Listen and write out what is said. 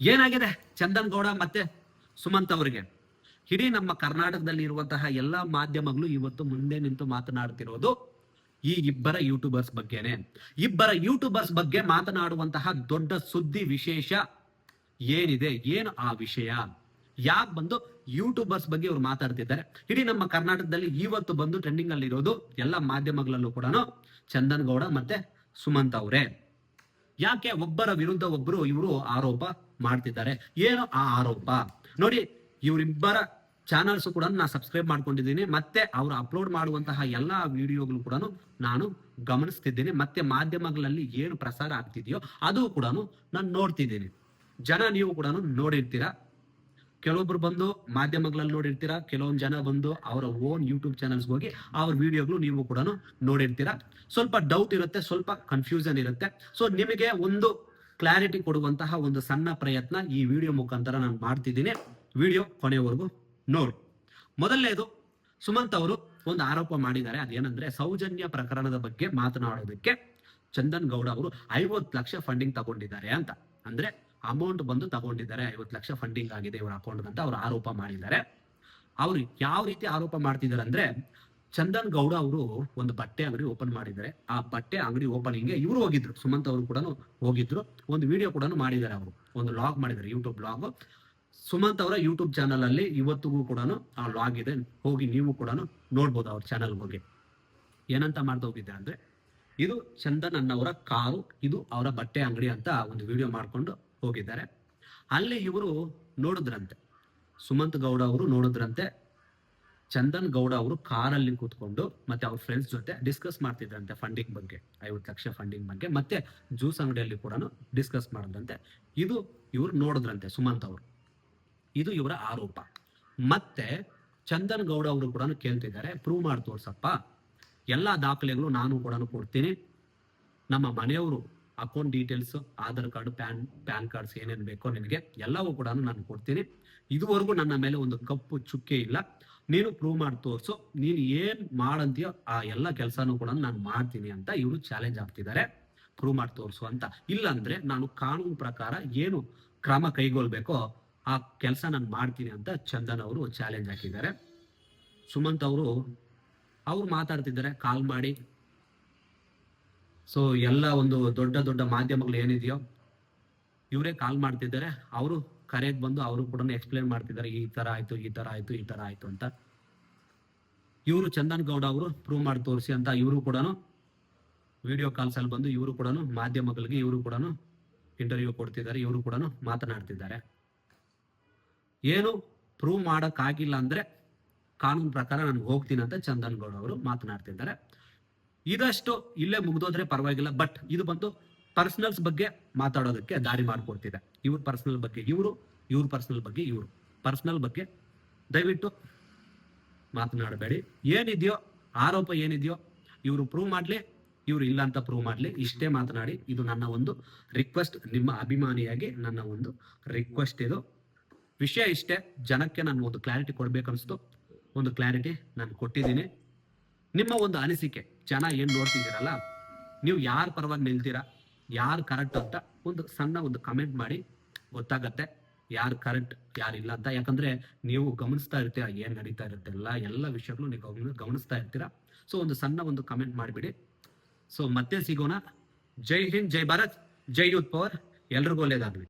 ಏನಾಗಿದೆ? ಚಂದನ್ ಗೌಡ ಮತ್ತೆ ಸುಮಂತ್ ಅವರಿಗೆ. ಇಡೀ ನಮ್ಮ ಕರ್ನಾಟಕದಲ್ಲಿ ಇರುವಂತಹ ಎಲ್ಲಾ ಮಾಧ್ಯಮಗಳು ಇವತ್ತು ಮುಂದೆ ನಿಂತು ಮಾತನಾಡ್ತಿರೋದು ಈ ಇಬ್ಬರ ಯೂಟ್ಯೂಬರ್ಸ್ ಬಗ್ಗೆನೆ. ಇಬ್ಬರ ಯೂಟ್ಯೂಬರ್ಸ್ ಬಗ್ಗೆ ಮಾತನಾಡುವಂತಹ ದೊಡ್ಡ ಸುದ್ದಿ ವಿಶೇಷ ಏನಿದೆ? ಏನು ಆ ವಿಷಯ? ಯಾಕೆ ಬಂದು ಯೂಟ್ಯೂಬರ್ಸ್ ಬಗ್ಗೆ ಇವ್ರು ಮಾತಾಡ್ತಿದ್ದಾರೆ? ಇಡೀ ನಮ್ಮ ಕರ್ನಾಟಕದಲ್ಲಿ ಇವತ್ತು ಬಂದು ಟ್ರೆಂಡಿಂಗ್ ಅಲ್ಲಿ ಇರೋದು ಎಲ್ಲ ಮಾಧ್ಯಮಗಳಲ್ಲೂ ಕೂಡ ಚಂದನ್ ಗೌಡ ಮತ್ತೆ ಸುಮಂತ್ ಅವರೇ. ಯಾಕೆ ಒಬ್ಬರ ವಿರುದ್ಧ ಒಬ್ಬರು ಇವರು ಆರೋಪ ಮಾಡ್ತಿದ್ದಾರೆ. ಏನು ಆ ಆರೋಪ? ನೋಡಿ, ಇವರಿಬ್ಬರ ಚಾನಲ್ಸ್ ಕೂಡ ನಾನು ಸಬ್ಸ್ಕ್ರೈಬ್ ಮಾಡ್ಕೊಂಡಿದ್ದೀನಿ. ಮತ್ತೆ ಅವರು ಅಪ್ಲೋಡ್ ಮಾಡುವಂತಹ ಎಲ್ಲಾ ವಿಡಿಯೋಗಳು ಕೂಡ ನಾನು ಗಮನಿಸ್ತಿದ್ದೀನಿ. ಮತ್ತೆ ಮಾಧ್ಯಮಗಳಲ್ಲಿ ಏನು ಪ್ರಸಾರ ಆಗ್ತಿದೆಯೋ ಅದು ಕೂಡ ನಾನು ನೋಡ್ತಿದ್ದೀನಿ. ಜನ ನೀವು ಕೂಡ ನೋಡಿರ್ತೀರಾ? ಕೆಲವೊಬ್ರು ಬಂದು ಮಾಧ್ಯಮಗಳಲ್ಲಿ ನೋಡಿರ್ತೀರಾ? ಕೆಲವೊಂದು ಜನ ಬಂದು ಅವರ ಓನ್ ಯೂಟ್ಯೂಬ್ ಚಾನಲ್ಸ್ ಹೋಗಿ ಅವ್ರ ವಿಡಿಯೋಗಳು ನೀವು ಕೂಡ ನೋಡಿರ್ತೀರಾ? ಸ್ವಲ್ಪ ಡೌಟ್ ಇರುತ್ತೆ, ಸ್ವಲ್ಪ ಕನ್ಫ್ಯೂಷನ್ ಇರುತ್ತೆ. ಸೊ ನಿಮಗೆ ಒಂದು ಕ್ಲಾರಿಟಿ ಕೊಡುವಂತಹ ಒಂದು ಸಣ್ಣ ಪ್ರಯತ್ನ ಈ ವಿಡಿಯೋ ಮುಖಾಂತರ ನಾನು ಮಾಡ್ತಿದ್ದೀನಿ. ವಿಡಿಯೋ ಕೊನೆಯವರೆಗೂ ನೋಡಿ. ಮೊದಲನೇದು, ಸುಮಂತ್ ಅವರು ಒಂದು ಆರೋಪ ಮಾಡಿದ್ದಾರೆ. ಅದೇನಂದ್ರೆ ಸೌಜನ್ಯ ಪ್ರಕರಣದ ಬಗ್ಗೆ ಮಾತನಾಡೋದಕ್ಕೆ ಚಂದನ್ ಗೌಡ ಅವರು ಐವತ್ತು ಲಕ್ಷ ಫಂಡಿಂಗ್ ತಗೊಂಡಿದ್ದಾರೆ ಅಂತ. ಅಂದ್ರೆ ಅಮೌಂಟ್ ಬಂದು ತಗೊಂಡಿದ್ದಾರೆ, ಐವತ್ತು ಲಕ್ಷ ಫಂಡಿಂಗ್ ಆಗಿದೆ ಇವರ ಅಕೌಂಟ್ ಅಂತ ಅವರು ಆರೋಪ ಮಾಡಿದ್ದಾರೆ. ಅವರು ಯಾವ ರೀತಿ ಆರೋಪ ಮಾಡ್ತಿದ್ದಾರೆ ಅಂದ್ರೆ ಚಂದನ್ ಗೌಡ ಅವರು ಒಂದು ಬಟ್ಟೆ ಅಂಗಡಿ ಓಪನ್ ಮಾಡಿದ್ದಾರೆ. ಆ ಬಟ್ಟೆ ಅಂಗಡಿ ಓಪನಿಂಗ್ ಇವರು ಹೋಗಿದ್ರು. ಸುಮಂತ್ ಅವರು ಕೂಡ ಹೋಗಿದ್ರು. ಒಂದು ವಿಡಿಯೋ ಕೂಡ ಮಾಡಿದ್ದಾರೆ ಅವರು. ಒಂದು ಲಾಗ್ ಮಾಡಿದ್ದಾರೆ ಯೂಟ್ಯೂಬ್ ಲಾಗ್ ಸುಮಂತ್ ಅವರ ಯೂಟ್ಯೂಬ್ ಚಾನಲ್ ಅಲ್ಲಿ ಇವತ್ತಿಗೂ ಕೂಡ ಆ ಲಾಗ್ ಇದೆ. ಹೋಗಿ ನೀವು ಕೂಡ ನೋಡ್ಬೋದು ಅವ್ರ ಚಾನಲ್ ಹೋಗಿ ಏನಂತ ಮಾಡ್ತಾ ಹೋಗಿದ್ದಾರೆ ಅಂದ್ರೆ, ಇದು ಚಂದನ್ ಅನ್ನವರ ಕಾರು, ಇದು ಅವರ ಬಟ್ಟೆ ಅಂಗಡಿ ಅಂತ ಒಂದು ವಿಡಿಯೋ ಮಾಡ್ಕೊಂಡು ಹೋಗಿದ್ದಾರೆ. ಅಲ್ಲಿ ಇವರು ನೋಡಿದ್ರಂತೆ. ಸುಮಂತ್ ಗೌಡ ಅವರು ನೋಡಿದ್ರಂತೆ. ಚಂದನ್ ಗೌಡ ಅವರು ಕಾರಲ್ಲಿ ಕೂತ್ಕೊಂಡು ಮತ್ತೆ ಅವ್ರ ಫ್ರೆಂಡ್ಸ್ ಜೊತೆ ಡಿಸ್ಕಸ್ ಮಾಡ್ತಿದ್ರಂತೆ ಫಂಡಿಂಗ್ ಬಗ್ಗೆ. ಐವತ್ತು ಲಕ್ಷ ಫಂಡಿಂಗ್ ಬಗ್ಗೆ. ಮತ್ತೆ ಜ್ಯೂಸ್ ಅಂಗಡಿಯಲ್ಲಿ ಕೂಡ ಡಿಸ್ಕಸ್ ಮಾಡಿದ್ರಂತೆ. ಇದು ಇವ್ರು ನೋಡಿದ್ರಂತೆ ಸುಮಂತ್ ಅವರು. ಇದು ಇವರ ಆರೋಪ. ಮತ್ತೆ ಚಂದನ್ ಗೌಡ ಅವರು ಕೂಡ ಕೇಳ್ತಿದ್ದಾರೆ ಪ್ರೂವ್ ಮಾಡಿ ತೋರ್ಸಪ್ಪ. ಎಲ್ಲಾ ದಾಖಲೆಗಳು ನಾನು ಕೂಡ ಕೊಡ್ತೀನಿ. ನಮ್ಮ ಮನೆಯವರು account details Aadhaar card, PAN PAN cards ಏನೇನು ಬೇಕೋ ನಿನಗೆ ಎಲ್ಲವೂ ಕೂಡ ನಾನು ಕೊಡ್ತೀನಿ. ಇದುವರೆಗೂ ನನ್ನ ಮೇಲೆ ಒಂದು ಕಪ್ಪು ಚುಕ್ಕೆ ಇಲ್ಲ. ನೀನು ಪ್ರೂವ್ ಮಾಡಿ ತೋರಿಸು, ನೀನು ಏನ್ ಮಾಡಂತೀಯೋ ಆ ಎಲ್ಲ ಕೆಲಸನೂ ಕೂಡ ನಾನು ಮಾಡ್ತೀನಿ ಅಂತ ಇವರು ಚಾಲೆಂಜ್ ಆಗ್ತಿದ್ದಾರೆ. ಪ್ರೂವ್ ಮಾಡಿ ತೋರಿಸು ಅಂತ. ಇಲ್ಲಾಂದ್ರೆ ನಾನು ಕಾನೂನು ಪ್ರಕಾರ ಏನು ಕ್ರಮ ಕೈಗೊಳ್ಬೇಕೋ ಆ ಕೆಲಸ ನಾನು ಮಾಡ್ತೀನಿ ಅಂತ ಚಂದನ್ ಅವರು ಚಾಲೆಂಜ್ ಹಾಕಿದ್ದಾರೆ. ಸುಮಂತ್ ಅವರು, ಅವ್ರು ಮಾತಾಡ್ತಿದ್ದಾರೆ ಕಾಲ್ ಮಾಡಿ. ಸೊ ಎಲ್ಲ ಒಂದು ದೊಡ್ಡ ದೊಡ್ಡ ಮಾಧ್ಯಮಗಳು ಏನಿದೆಯೋ, ಇವರೇ ಕಾಲ್ ಮಾಡ್ತಿದ್ದಾರೆ. ಅವರು ಕರೆಗೆ ಬಂದು ಅವರು ಕೂಡ ಎಕ್ಸ್ಪ್ಲೇನ್ ಮಾಡ್ತಿದ್ದಾರೆ, ಈ ತರ ಆಯ್ತು, ಈ ತರ ಆಯ್ತು, ಈ ತರ ಆಯ್ತು ಅಂತ. ಇವರು ಚಂದನ್ ಗೌಡ ಅವರು ಪ್ರೂವ್ ಮಾಡಿ ತೋರಿಸಿ ಅಂತ ಇವರು ಕೂಡ ವಿಡಿಯೋ ಕಾಲ್ಸ್ ಅಲ್ಲಿ ಬಂದು ಇವರು ಕೂಡ ಮಾಧ್ಯಮಗಳಿಗೆ ಇವರು ಕೂಡ ಇಂಟರ್ವ್ಯೂ ಕೊಡ್ತಿದ್ದಾರೆ, ಇವರು ಕೂಡ ಮಾತನಾಡ್ತಿದ್ದಾರೆ. ಏನು ಪ್ರೂವ್ ಮಾಡಕ್ಕಾಗಿಲ್ಲ ಅಂದ್ರೆ ಕಾನೂನು ಪ್ರಕಾರ ನಾನು ಹೋಗ್ತೀನಿ ಅಂತ ಚಂದನ್ ಗೌಡ ಅವರು ಮಾತನಾಡ್ತಿದ್ದಾರೆ. ಇದಷ್ಟು ಇಲ್ಲೇ ಮುಗ್ದೋದ್ರೆ ಪರವಾಗಿಲ್ಲ ಬಟ್ ಇದು ಬಂದು ಪರ್ಸನಲ್ಸ್ ಬಗ್ಗೆ ಮಾತಾಡೋದಕ್ಕೆ ದಾರಿ ಮಾಡಿಕೊಡ್ತಿದೆ. ಇವ್ರ ಪರ್ಸನಲ್ ಬಗ್ಗೆ ಇವರು, ಇವ್ರ ಪರ್ಸನಲ್ ಬಗ್ಗೆ ಇವರು. ಪರ್ಸನಲ್ ಬಗ್ಗೆ ದಯವಿಟ್ಟು ಮಾತನಾಡಬೇಡಿ. ಏನಿದೆಯೋ, ಆರೋಪ ಏನಿದೆಯೋ, ಇವರು ಪ್ರೂವ್ ಮಾಡಲಿ, ಇವರು ಇಲ್ಲ ಅಂತ ಪ್ರೂವ್ ಮಾಡಲಿ, ಇಷ್ಟೇ ಮಾತನಾಡಿ. ಇದು ನನ್ನ ಒಂದು ರಿಕ್ವೆಸ್ಟ್ ನಿಮ್ಮ ಅಭಿಮಾನಿಯಾಗಿ ನನ್ನ ಒಂದು ರಿಕ್ವೆಸ್ಟ್ ಇದು. ವಿಷಯ ಇಷ್ಟೇ, ಜನಕ್ಕೆ ನಾನು ಒಂದು ಕ್ಲಾರಿಟಿ ಕೊಡ್ಬೇಕನ್ನಿಸ್ತು ಒಂದು ಕ್ಲಾರಿಟಿ ನಾನು ಕೊಟ್ಟಿದ್ದೀನಿ. ನಿಮ್ಮ ಒಂದು ಅನಿಸಿಕೆ, ಜನ ಏನು ನೋಡ್ತಿದ್ದೀರಲ್ಲ, ನೀವು ಯಾರ ಪರವಾಗಿ ನಿಲ್ತೀರಾ? ಯಾರು ಕರೆಕ್ಟ್ ಅಂತ ಒಂದು ಸಣ್ಣ ಒಂದು ಕಮೆಂಟ್ ಮಾಡಿ ಗೊತ್ತಾಗತ್ತೆ. ಯಾರು ಕರೆಕ್ಟ್ ಯಾರು ಇಲ್ಲ ಅಂತ. ಯಾಕಂದ್ರೆ ನೀವು ಗಮನಿಸ್ತಾ ಇರ್ತೀರಾ, ಏನ್ ನಡೀತಾ ಇರುತ್ತೆ ಎಲ್ಲ ಎಲ್ಲ ವಿಷಯಗಳು ನೀವು ಗಮನಿಸ್ತಾ ಇರ್ತೀರಾ. ಸೊ ಒಂದು ಸಣ್ಣ ಒಂದು ಕಮೆಂಟ್ ಮಾಡಿಬಿಡಿ. ಸೊ ಮತ್ತೆ ಸಿಗೋಣ. ಜೈ ಹಿಂದ್, ಜೈ ಭಾರತ್, ಜೈ ಯೂತ್ ಪವರ್. ಎಲ್ರಿಗೂ ಒಳ್ಳೇದಾಗ್ಲಿ.